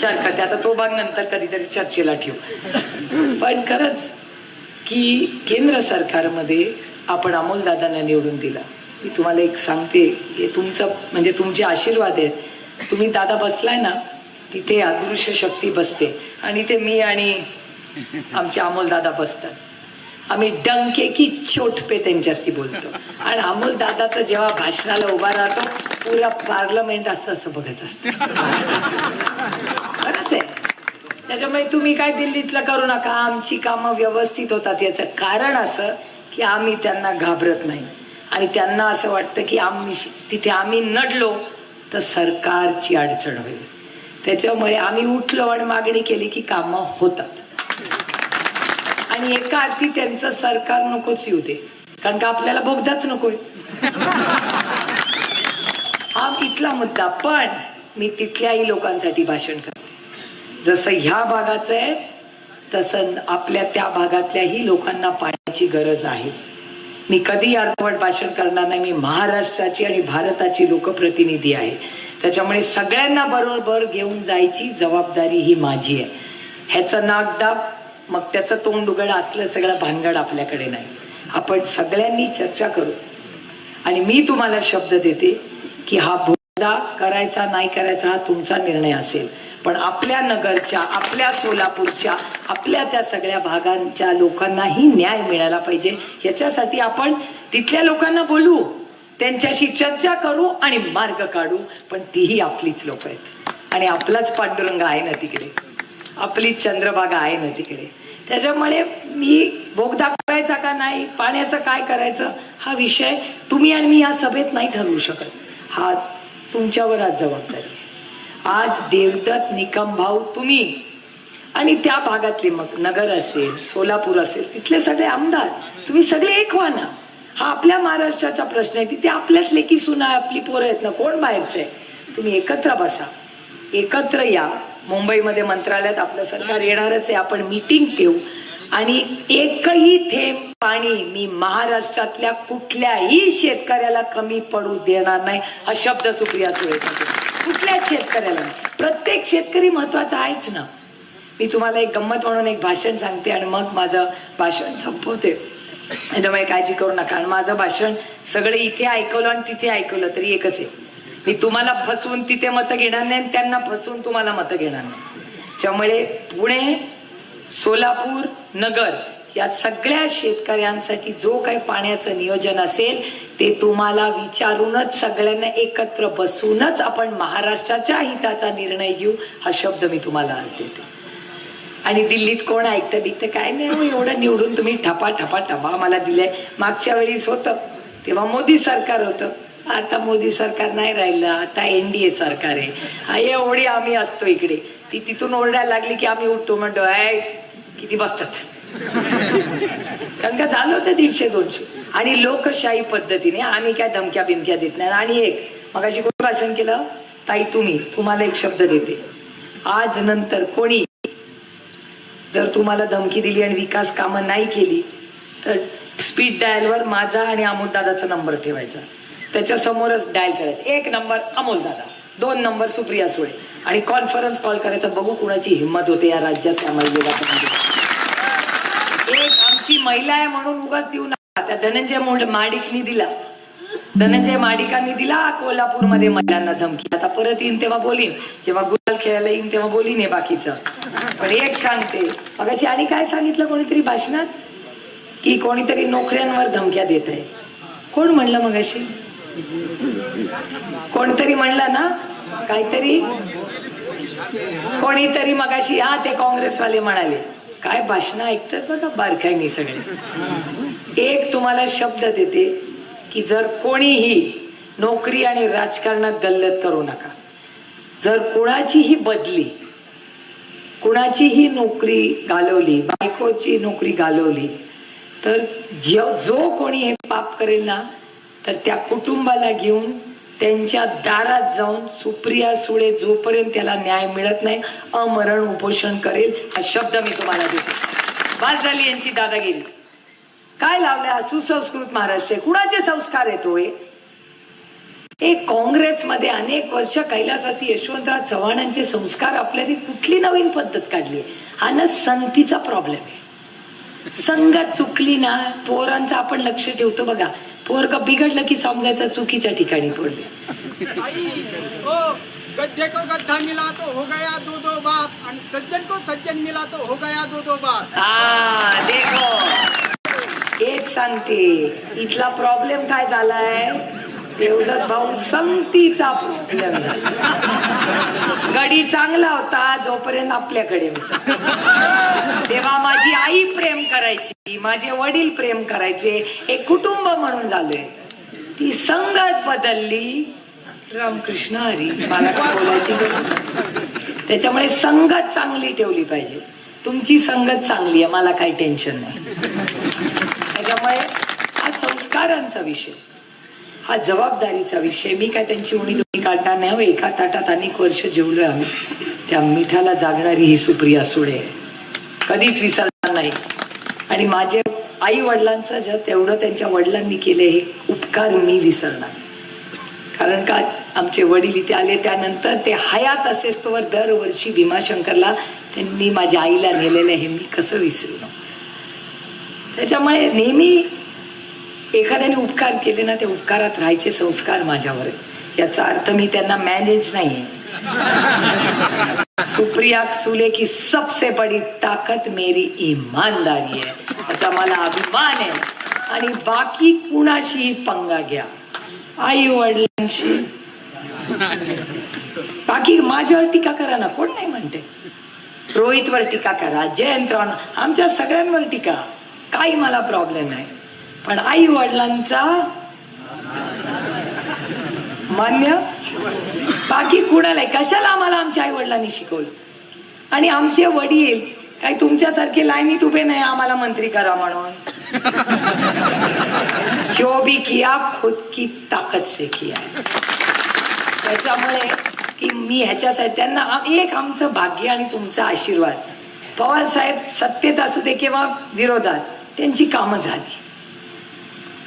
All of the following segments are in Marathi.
विचार करते आता तो भाग नंतर कधीतरी चर्चेला ठेवू. पण खरंच की केंद्र सरकारमध्ये आपण अमोलदादांना निवडून दिला. मी तुम्हाला एक सांगते हे तुमचं म्हणजे तुमचे आशीर्वाद आहेत. तुम्ही दादा बसलाय ना तिथे अदृश्य शक्ती बसते. आणि ते मी आणि आमचे अमोलदादा बसतात. आम्ही डंके की चोट पे त्यांच्याशी बोलतो. आणि अमोल दादाचं जेव्हा भाषणाला उभा राहतो पुरा पार्लमेंट असं असं बघत असतं. खरंच आहे. त्याच्यामुळे तुम्ही काय दिल्लीतलं करू नका. आमची कामं व्यवस्थित होतात. याचं कारण असं की आम्ही त्यांना घाबरत नाही. आणि त्यांना असं वाटतं की आम्ही तिथे आम्ही नडलो तर सरकारची अडचण होईल. त्याच्यामुळे आम्ही उठलो आणि मागणी केली की कामं होतात. आणि एका अर्थी त्यांचं सरकार नकोच येऊ दे. कारण का आपल्याला बोगदाच नकोय. हा इथला मुद्दा. पण मी तिथल्याही लोकांसाठी भाषण करते. जसं ह्या भागाचं आहे तसं आपल्या त्या भागातल्याही लोकांना पाण्याची गरज आहे. मी कधी अर्धवट भाषण करणार नाही. मी महाराष्ट्राची आणि भारताची लोकप्रतिनिधी आहे. त्याच्यामुळे सगळ्यांना बरोबर घेऊन जायची जबाबदारी ही माझी आहे. ह्याचं नागदाब मग त्याचं तोंड उघड असलं सगळं भानगड आपल्याकडे नाही. आपण सगळ्यांनी चर्चा करू. आणि मी तुम्हाला शब्द देते की हा बोगदा करायचा नाही करायचा हा तुमचा निर्णय असेल. पण आपल्या नगरच्या आपल्या सोलापूरच्या आपल्या त्या सगळ्या भागांच्या लोकांनाही न्याय मिळाला पाहिजे. याच्यासाठी आपण तिथल्या लोकांना बोलू त्यांच्याशी चर्चा करू आणि मार्ग काढू. पण तीही आपलीच लोक आहेत. आणि आपलाच पांडुरंग आहे ना तिकडे. आपली चंद्रभागा आहे ना तिकडे. त्याच्यामुळे मी बोगदा करायचा का नाही पाण्याचं काय करायचं हा विषय तुम्ही आणि मी या सभेत नाही ठरवू शकत. हा तुमच्यावर आज जबाबदारी आज देवदत्त निकम भाऊ तुम्ही आणि त्या भागातले मग नगर असेल सोलापूर असेल तिथले सगळे आमदार तुम्ही सगळे एक व्हा ना हा आपल्या महाराष्ट्राचा प्रश्न आहे तिथे आपल्याच लेकी सुना आपली पोरं आहेत ना कोण बाहेरचे आहे? तुम्ही एकत्र बसा. एकत्र या. मुंबईमध्ये मंत्रालयात आपलं सरकार येणारच आहे. आपण मीटिंग ठेवू. आणि एकही थेंब पाणी मी महाराष्ट्रातल्या कुठल्याही शेतकऱ्याला कमी पडू देणार नाही हा शब्द सुप्रिया सुळे कुठल्याच शेतकऱ्याला प्रत्येक शेतकरी महत्त्वाचा आहेच ना. मी तुम्हाला एक गंमत म्हणून एक भाषण सांगते आणि मग माझं भाषण संपवते. त्याच्यामुळे काळजी करू नका. आणि माझं भाषण सगळं इथे ऐकवलं आणि तिथे ऐकवलं तरी एकच आहे. मी तुम्हाला फसवून तिथे मतं घेणार नाही आणि त्यांना फसवून तुम्हाला मतं घेणार नाही. त्यामुळे पुणे सोलापूर नगर या सगळ्या शेतकऱ्यांसाठी जो काही पाण्याचं नियोजन असेल ते तुम्हाला विचारूनच सगळ्यांना एकत्र बसूनच आपण महाराष्ट्राच्या हिताचा निर्णय घेऊ हा शब्द मी तुम्हाला आज देते. आणि दिल्लीत कोण ऐकतं बिकतं काय नाही हो, एवढं निवडून तुम्ही ठपा ठपा ठपा मला दिले मागच्या वेळीच होतं तेव्हा मोदी सरकार होतं. आता मोदी सरकार नाही राहिलं आता एनडीए सरकार आहे. हा एवढी आम्ही असतो इकडे. ती तिथून ओरडायला लागली की आम्ही उठतो म्हणतो आय किती बसतात. कारण का झालं होतं दीडशे दोनशे. आणि लोकशाही पद्धतीने आम्ही काय धमक्या बिमक्या देत नाही. आणि एक मग अशी कोणी भाषण केलं? ताई तुम्ही तुम्हाला एक शब्द देते. आज नंतर कोणी जर तुम्हाला धमकी दिली आणि विकास कामं नाही केली तर स्पीड डायलवर माझा आणि अमोलदादाचा नंबर ठेवायचा. त्याच्या समोरच डायल करायचं. एक नंबर अमोल दादा दोन नंबर सुप्रिया सुळे. आणि कॉन्फरन्स कॉल करायचा बघू कुणाची हिंमत होते या राज्यात त्या महिलेला एक आमची महिला आहे म्हणून उगाच देऊ नका. त्या धनंजय मोड माडिकनी दिला. धनंजय माडिकांनी दिला कोल्हापूरमध्ये महिलांना धमकी. आता परत येईन तेव्हा बोलीन. जेव्हा गुलाल खेळायला येईन तेव्हा बोलीन हे बाकीचं. पण एक सांगते. मग अशी आणि काय सांगितलं कोणीतरी भाषणात? की कोणीतरी नोकऱ्यांवर धमक्या देत आहे कोण म्हणलं मग अशी कोणतरी म्हणलं ना काहीतरी? कोणीतरी मगाशी हा ते काँग्रेसवाले म्हणाले. काय भाषण ऐकतात बघा बारकाईनी सगळे. एक तुम्हाला शब्द देते की जर कोणीही नोकरी आणि राजकारणात गल्लत करू नका. जर कोणाचीही बदली कुणाचीही नोकरी घालवली बायकोची नोकरी घालवली तर जो जो कोणी हे पाप करेल ना तर त्या कुटुंबाला घेऊन त्यांच्या दारात जाऊन सुप्रिया सुळे जोपर्यंत त्याला न्याय मिळत नाही अमरण उपोषण करेल हा शब्द मी तुम्हाला देतो. बास झाली यांची दादागिरी. काय लावलंय सुसंस्कृत महाराष्ट्र? कुणाचे संस्कार येतोय हो हे काँग्रेसमध्ये अनेक वर्ष कैलासवासी यशवंतराव चव्हाणांचे संस्कार आपल्याने कुठली नवीन पद्धत काढली हा ना संतीचा प्रॉब्लेम आहे. संगत चुकली ना पोरांचं आपण लक्ष ठेवतो बघा. पोर का बिघडलं की समजायचं चुकीच्या ठिकाणी पडले गड्ढे को गड्ढा मिला तो हो गया दो दो बात. आणि सज्जन को सज्जन मिला तो हो गया दो दो बात. हा देखो. हेच सांगते इथला प्रॉब्लेम काय झालाय? देवदत्त भाऊ संगतीचा गडी चांगला होता जोपर्यंत आपल्याकडे होता. तेव्हा माझी आई प्रेम करायची माझे वडील प्रेम करायचे एक कुटुंब म्हणून झालोय. ती संगत बदलली. रामकृष्ण हरी मला काय बोलायची त्याच्यामुळे संगत चांगली ठेवली पाहिजे. तुमची संगत चांगली आहे मला काही टेन्शन नाही. त्याच्यामुळे हा संस्कारांचा विषय. हा जबाबदारीचा विषय. मी काय त्यांची उणी दोन्ही काढणार नाही हो. एका ताटात अनेक वर्ष जेवलोय आम्ही. त्या मिठाला जागणारी ही सुप्रिया सुडे कधीच विसरणार नाही. आणि माझे आई वडिलांचं जर तेवढं त्यांच्या वडिलांनी केले हे उपकार मी विसरणार. कारण का आमचे वडील इथे आले त्यानंतर ते हयात असेच तोवर दरवर्षी भीमाशंकरला त्यांनी माझ्या आईला नेलेलं हे मी कसं विसरलो त्याच्यामुळे नेहमी एखाद्याने उपकार केले ना ते उपकारात राहायचे संस्कार माझ्यावर. याचा अर्थ मी त्यांना मॅनेज नाही सुप्रिया सुले की सबसे बड़ी ताकत मेरी ईमानदारी है याचा मला अभिमान आहे. आणि बाकी कुणाशीही पंगा घ्या. आई वडिलांशी. बाकी माझ्यावर टीका करा ना कोण नाही म्हणते? रोहितवर टीका करा जयंतराव आमच्या सगळ्यांवर टीका. काही मला प्रॉब्लेम नाही. पण आई वडिलांचा मान्य? बाकी कुणाला कशाला आम्हाला आमच्या आई वडिलांनी शिकवलं? आणि आमचे वडील काही तुमच्यासारखे लाईनीत उभे नाही आम्हाला मंत्री करा म्हणून. जो भी किया खुद की ताकद से किया त्याच्यामुळे की मी ह्याच्यासाठी त्यांना एक आमचं भाग्य आणि तुमचा आशीर्वाद. पवार साहेब सत्तेत असू दे किंवा विरोधात त्यांची कामं झाली.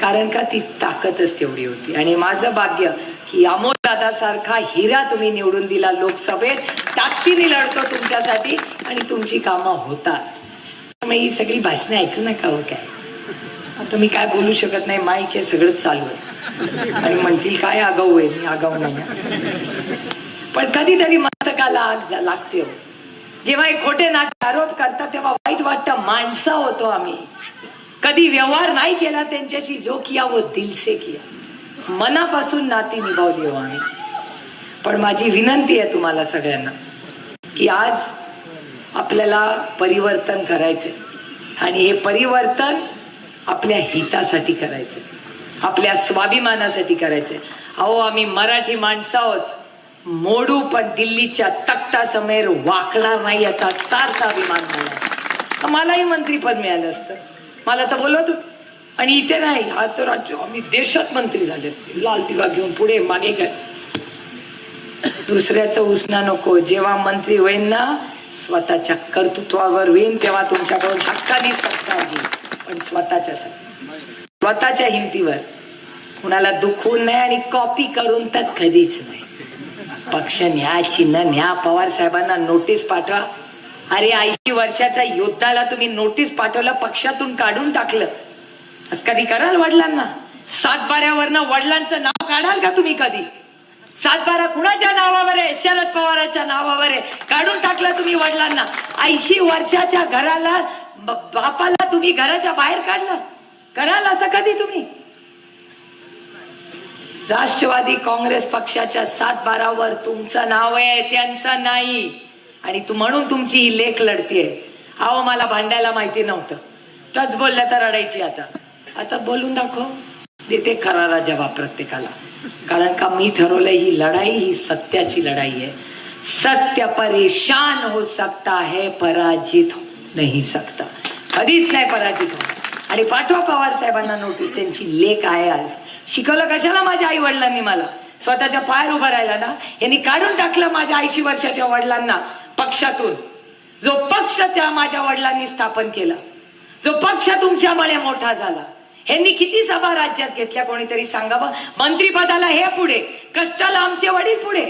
कारण का ती ताकदच तेवढी होती. आणि माझं भाग्य की अमोल दादासारखा हिरा तुम्ही निवडून दिला लोकसभेत. ताकदीने लढतो तुमच्यासाठी आणि तुमची कामं होतात. त्यामुळे ही सगळी भाषणं ऐकलं नका हो काय? आता मी काय बोलू शकत नाही माईक हे सगळंच चालू आहे. आणि म्हणतील काय आगाऊ आहे? मी आगाऊ नाही पण कधीतरी मस्तकाला आग लागते हो. जेव्हा हे खोटे नाटक आरोप करतात तेव्हा वाईट वाटतं माणसं होतो आम्ही. कधी व्यवहार नाही केला त्यांच्याशी जो किया व दिलसे किया. मनापासून नाती निभावली हो आम्ही. पण माझी विनंती आहे तुम्हाला सगळ्यांना की आज आपल्याला परिवर्तन करायचं आणि हे परिवर्तन आपल्या हितासाठी करायचं आपल्या स्वाभिमानासाठी करायचं अहो आम्ही मराठी माणसं आहोत. मोडू पण दिल्लीच्या तख्तासमोर वाकणार नाही याचा सारखा अभिमान मला. मलाही मंत्रीपद मिळालं असतं. मला तर बोलवत होत. आणि इथे नाही हा तर राज्य आम्ही देशात मंत्री झाले असते. लाल दिवा घेऊन पुढे मागे काय दुसऱ्याचं उसना नको. जेव्हा मंत्री होईन ना स्वतःच्या कर्तृत्वावर होईन तेव्हा तुमच्याकडून हक्कानी सत्ता घेईन. पण स्वतःच्या स्वतःच्या हिमतीवर. कुणाला दुखवून नाही आणि कॉपी करून तर कधीच नाही. पक्ष न्या चिन्ह न्या पवार साहेबांना नोटीस पाठवा. अरे ऐंशी वर्षाच्या योद्धाला तुम्ही नोटीस पाठवलं पक्षातून काढून टाकलं. आज कधी कराल वडिलांना? सातबाऱ्यावरनं वडिलांचं नाव काढाल का तुम्ही कधी? सातबारा कुणाच्या नावावर आहे? शरद पवारांच्या नावावर आहे. काढून टाकलं तुम्ही वडिलांना. ऐंशी वर्षाच्या घराला बापाला तुम्ही घराच्या बाहेर काढलं. कराल असं कधी तुम्ही? राष्ट्रवादी काँग्रेस पक्षाच्या सात बारावर तुमचं नाव आहे त्यांचं नाही. आणि तू म्हणून तुमची ही लेख लढतीये. अहो मला भांडायला माहिती नव्हतं. टच बोलल्या तर रडायची आता. आता बोलून दाखव. देते खरारा जवाब प्रत्येकाला. कारण का मी ठरवलंय ही लढाई ही सत्याची लढाई आहे. सत्य परेशान हो सकता है पराजित हो नाही सकता. कधीच नाही पराजित होणार. आणि पाठवा पवार साहेबांना नोटीस त्यांची लेख आहे आज. शिकवलं कशाला माझ्या आई वडिलांनी मला? स्वतःच्या पायावर उभं राहिला ना? यांनी काढून टाकलं माझ्या ऐंशी वर्षाच्या वडिलांना. पक्षातून. जो पक्ष त्या माझ्या वडिलांनी स्थापन केला. जो पक्ष तुमच्यामुळे मोठा झाला. ह्यांनी किती सभा राज्यात घेतल्या कोणीतरी सांगावं? मंत्रीपदाला हे पुढे कष्टाला आमचे वडील पुढे.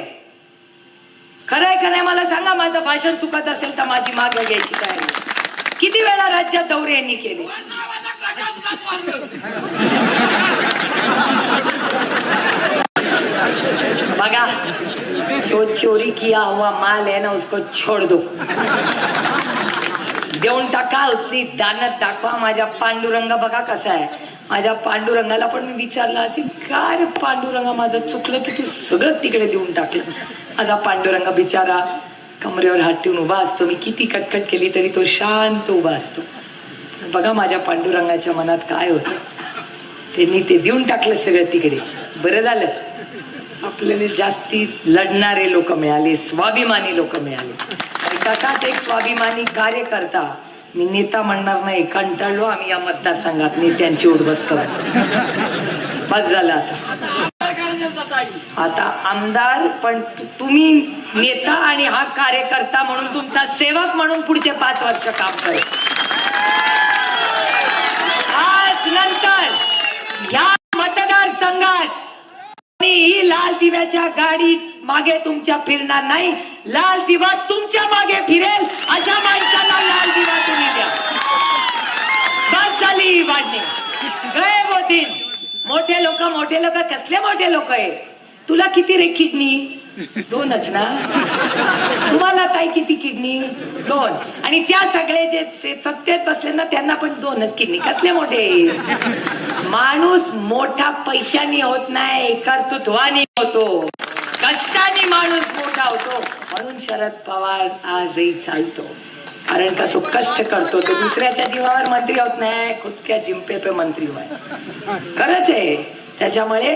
खरंय खरंय मला सांगा माझं भाषण चुकत असेल तर माझी माग घ्यायची तयारी किती वेळा राज्यात दौरे यांनी केले? बघा जो चोरी किया हुआ माल है ना उसको छोड़ दो। देऊन टाका उतनी दानत दाखवा। माझ्या पांडुरंग बघा कसा आहे. माझ्या पांडुरंगाला पण मी विचारलं असेल काय रे पांडुरंगा? माझं चुकलं की तू सगळं तिकडे देऊन टाकलं? माझा पांडुरंग बिचारा कमरेवर हात ठेवून उभा असतो. मी किती कटकट केली तरी तो शांत उभा असतो. बघा माझ्या पांडुरंगाच्या मनात काय होतं. त्यांनी ते देऊन टाकलं सगळं तिकडे. बरं झालं. आपल्याला जास्ती लढणारे लोक मिळाले स्वाभिमानी लोक मिळाले. तसाच एक स्वाभिमानी कार्यकर्ता मी नेता म्हणणार नाही कंटाळलो आम्ही या मतदारसंघात नेत्यांची उद्बस करू. बस झालं आता. आता आमदार पण तुम्ही नेता आणि हा कार्यकर्ता म्हणून तुमचा सेवक म्हणून पुढचे पाच वर्ष काम करेल आज नंतर या मतदारसंघात ही लाल दिव्याच्या गाडीत मागे तुमच्या फिरणार नाही. लाल दिवा तुमच्या मागे फिरेल. अशा माणसाला लाल दिवा तुम्ही द्या. बस झाली ही वाढणे गए वो मोठे लोक मोठे लोक कसले मोठे लोक आहे तुला किती रे किडनी दोनच ना? तुम्हाला काय किती किडनी? दोन. आणि त्या सगळे जे सत्तेत बसले ना त्यांना पण दोनच किडनी. कसले मोठे? माणूस मोठा पैशानी होत नाही कर्तृत्वानी होतो. कष्टाने माणूस मोठा होतो. म्हणून शरद पवार आजही चालतो. कारण का तो कष्ट करतो. तो दुसऱ्याच्या जीवावर मंत्री होत नाही खुदक्या जिंपे पे मंत्री होय खरंच आहे. त्याच्यामुळे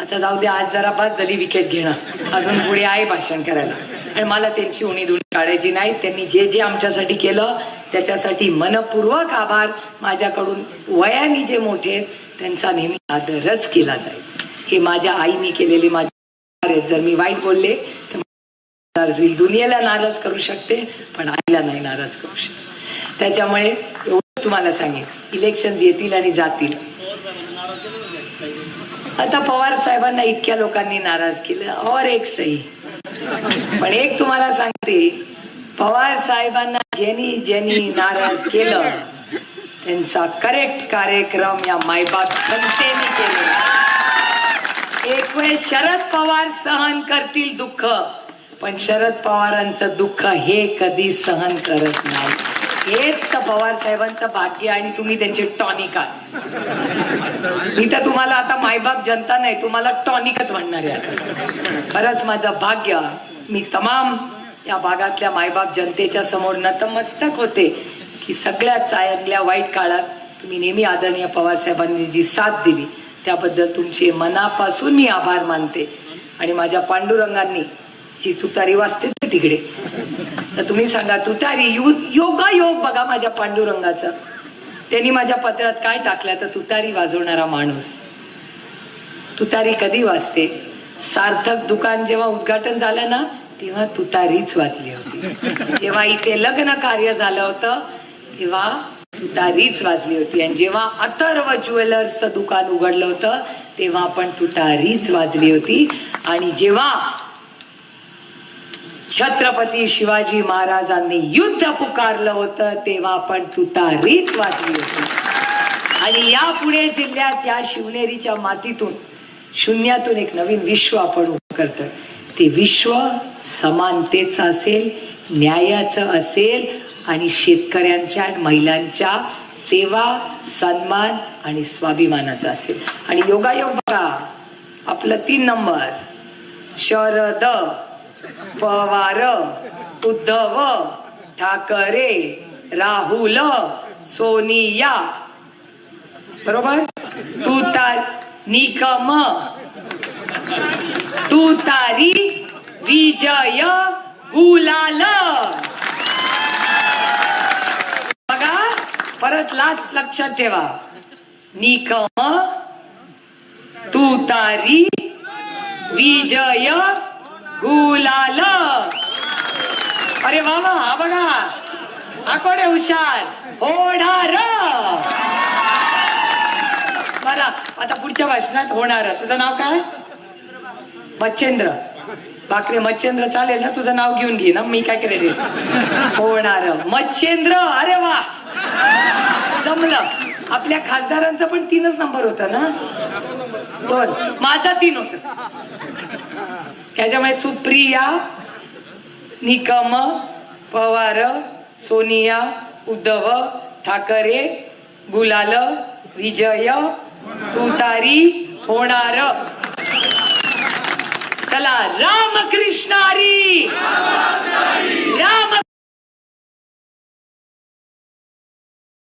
आता जाऊ दे आज जरा बाद झाली विकेट घेणं. अजून पुढे आहे भाषण करायला. आणि मला त्यांची उणी धुणी काढायची नाही. त्यांनी जे जे आमच्यासाठी केलं त्याच्यासाठी मनपूर्वक आभार. माझ्याकडून वयाने जे मोठे आहेत त्यांचा नेहमी आदरच केला जाईल. हे माझ्या आईने केलेले माझे आहेत. जर मी वाईट बोलले तर दुनियेला नाराज करू शकते पण आईला नाही नाराज करू शकते. त्याच्यामुळे एवढंच तुम्हाला सांगेन. इलेक्शन येतील आणि जातील. आता पवार साहेबांना इतक्या लोकांनी नाराज केलं. और एक सही. पण एक तुम्हाला सांगते पवार साहेबांना ज्यांनी ज्यांनी नाराज केलं त्यांचा करेक्ट कार्यक्रम या मायबाप जनतेने केले. एक वेळ शरद पवार सहन करतील दुःख पण शरद पवारांचं दुःख हे कधी सहन करत नाही. हेच तर पवार साहेबांचं भाग्य आणि तुम्ही त्यांचे टॉनिक आहात. मी तर तुम्हाला आता मायबाप जनता नाही तुम्हाला टॉनिकच म्हणणार आहे. खरंच माझं भाग्य मी तमाम या भागातल्या मायबाप जनतेच्या समोर नतमस्तक होते की सगळ्यात चांगल्या वाईट काळात तुम्ही नेहमी आदरणीय पवार साहेबांनी जी साथ दिली त्याबद्दल तुमचे मनापासून मी आभार मानते. आणि माझ्या पांडुरंगांनी जी तुतारी वाजते ना तिकडे. तुम्ही सांगा तुतारी यु योगा योग बघा माझ्या पांडुरंगाचा. त्यांनी माझ्या पत्रात काय टाकलं तर तुतारी वाजवणारा माणूस. तुतारी कधी वाजते? सार्थक दुकान जेव्हा उद्घाटन झालं ना तेव्हा तुतारीच वाजली होती. जेव्हा इथे लग्न कार्य झालं होतं तेव्हा तुतारीच वाजली होती. आणि जेव्हा अथर्व ज्वेलर्सचं दुकान उघडलं होतं तेव्हा पण तुतारीच वाजली होती. आणि जेव्हा छत्रपती शिवाजी महाराजांनी युद्ध पुकारलं होतं तेव्हा पण तुतारीच वाचली होती. आणि या पुणे जिल्ह्यात या शिवनेरीच्या मातीतून शून्यातून एक नवीन विश्व आपण करत ते विश्व समानतेचं असेल न्यायाचं असेल आणि शेतकऱ्यांच्या आणि महिलांच्या सेवा सन्मान आणि स्वाभिमानाचा असेल. आणि योगायोग बघा आपलं तीन नंबर शरद पवार उद्धव ठाकरे राहुल सोनिया. बरोबर? तू तार निकम. तू तारी विजय गुलाल. बघा परत लास्ट लक्षात ठेवा. निकम तू तारी विजय गुलाल. अरे वा वा हा बघा. हा कोण आहे हुशार? होणार. बरं आता पुढच्या भाषणात होणार. तुझं नाव काय? मच्छेंद्र. बाकरे मच्छेंद्र चालेल ना? तुझं नाव घेऊन घे ना. मी काय करेल? होणार. मच्छेंद्र अरे वा. जमलं. आपल्या खासदारांचा पण तीनच नंबर होता ना? दोन. माझा तीन होता. त्याच्यामुळे सुप्रिया निकम पवार सोनिया उद्धव ठाकरे गुलाल विजय तुतारी होणार चला रामकृष्णारी राम